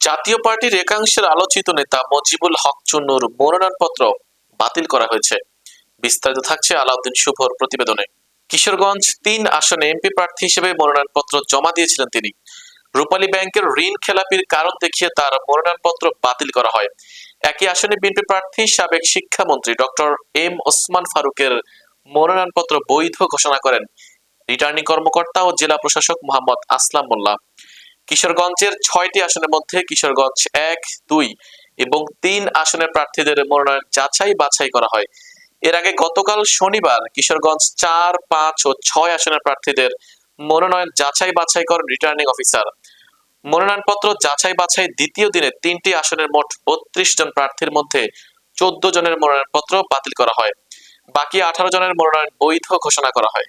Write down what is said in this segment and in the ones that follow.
জাতীয় পার্টির একাংশের আলোচিত নেতা মজিবুল হক চুন্নুর মনোনয়নপত্র বাতিল করা হয়েছে। বিস্তারিত থাকছে আলাউদ্দিন শুভর প্রতিবেদনে। কিশোরগঞ্জ তিন আসনে এমপি প্রার্থী হিসেবে মনোনয়নপত্র জমা দিয়েছিলেন তিনি। রূপালী ব্যাংকের ঋণ খেলাপির কারণ দেখিয়ে তার মনোনয়নপত্র বাতিল করা হয়। একই আসনে বিএনপি প্রার্থী সাবেক শিক্ষামন্ত্রী ডক্টর এম ওসমান ফারুকের মনোনয়নপত্র বৈধ ঘোষণা করেন। রিটার্নিং কর্মকর্তা ও জেলা প্রশাসক মোহাম্মদ আসলাম মোল্লা। কিশোরগঞ্জের ছয়টি আসনের মধ্যে কিশোরগঞ্জ এক, দুই এবং তিন আসনের প্রার্থীদের মনোনয়ন যাচাই বাছাই করা হয়। এর আগে গতকাল শনিবার কিশোরগঞ্জ চার, পাঁচ ও ছয় আসনের প্রার্থীদের মনোনয়ন যাচাই বাছাই করেন রিটার্নিং অফিসার। মনোনয়নপত্র যাচাই বাছাই দ্বিতীয় দিনে তিনটি আসনের মোট বত্রিশ জন প্রার্থীর মধ্যে চোদ্দ জনের মনোনয়নপত্র বাতিল করা হয়। বাকি আঠারো জনের মনোনয়ন বৈধ ঘোষণা করা হয়।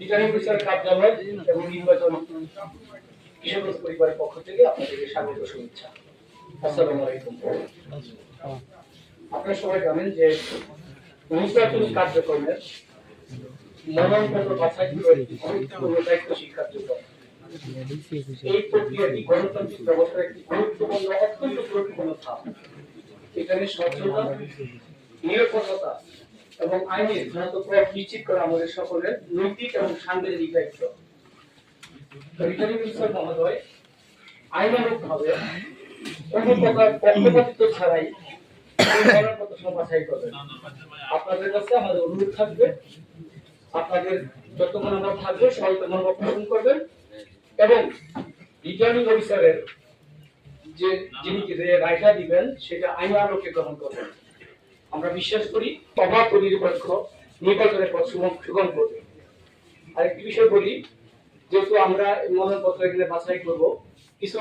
রিটার্নিং অফিসার কার্যালয় এবং নির্বাচন কিশোরগঞ্জ পরিবারের পক্ষ থেকে আপনাদেরকে স্বাগত শুভেচ্ছা। আসসালামু আলাইকুম। আপনারা সবাই জানেন যে নির্বাচনী কার্যক্রমের মনোনয়নপত্র বাছাই গুরুত্বপূর্ণ দায়িত্ব শিক্ষার জন্য এই প্রক্রিয়াটি গণতান্ত্রিক ব্যবস্থার একটি গুরুত্বপূর্ণ, অত্যন্ত গুরুত্বপূর্ণ ধাপ। এখানে স্বচ্ছতা, নিরাপত্তা এবং আইনের যথাযথ প্রয়োগ নিশ্চিত করা আমাদের সকলের নৈতিক এবং সাংবিধানিক দায়িত্ব। রিটার্নিং অফিসার মহোদয় কোনো প্রকার পক্ষপাতিত্ব ছাড়াই আপনাদের কাছে আমাদের অনুরোধ থাকবে, আপনাদের যতক্ষণ আমরা থাকব, সবাই তখন পোষণ করবেন। এবং রিটার্নিং অফিসারের যে যিনি রায়টা দিবেন, সেটা আইন আলোকে গ্রহণ করবেন। আমরা বিশ্বাস করি অবাধ ও নিরপেক্ষ নির্বাচনের পথ সুগম করবে। আরেকটি বিষয় বলি, যেহেতু আমরা মনোনয়নপত্র এখানে বাছাই করব, কিছু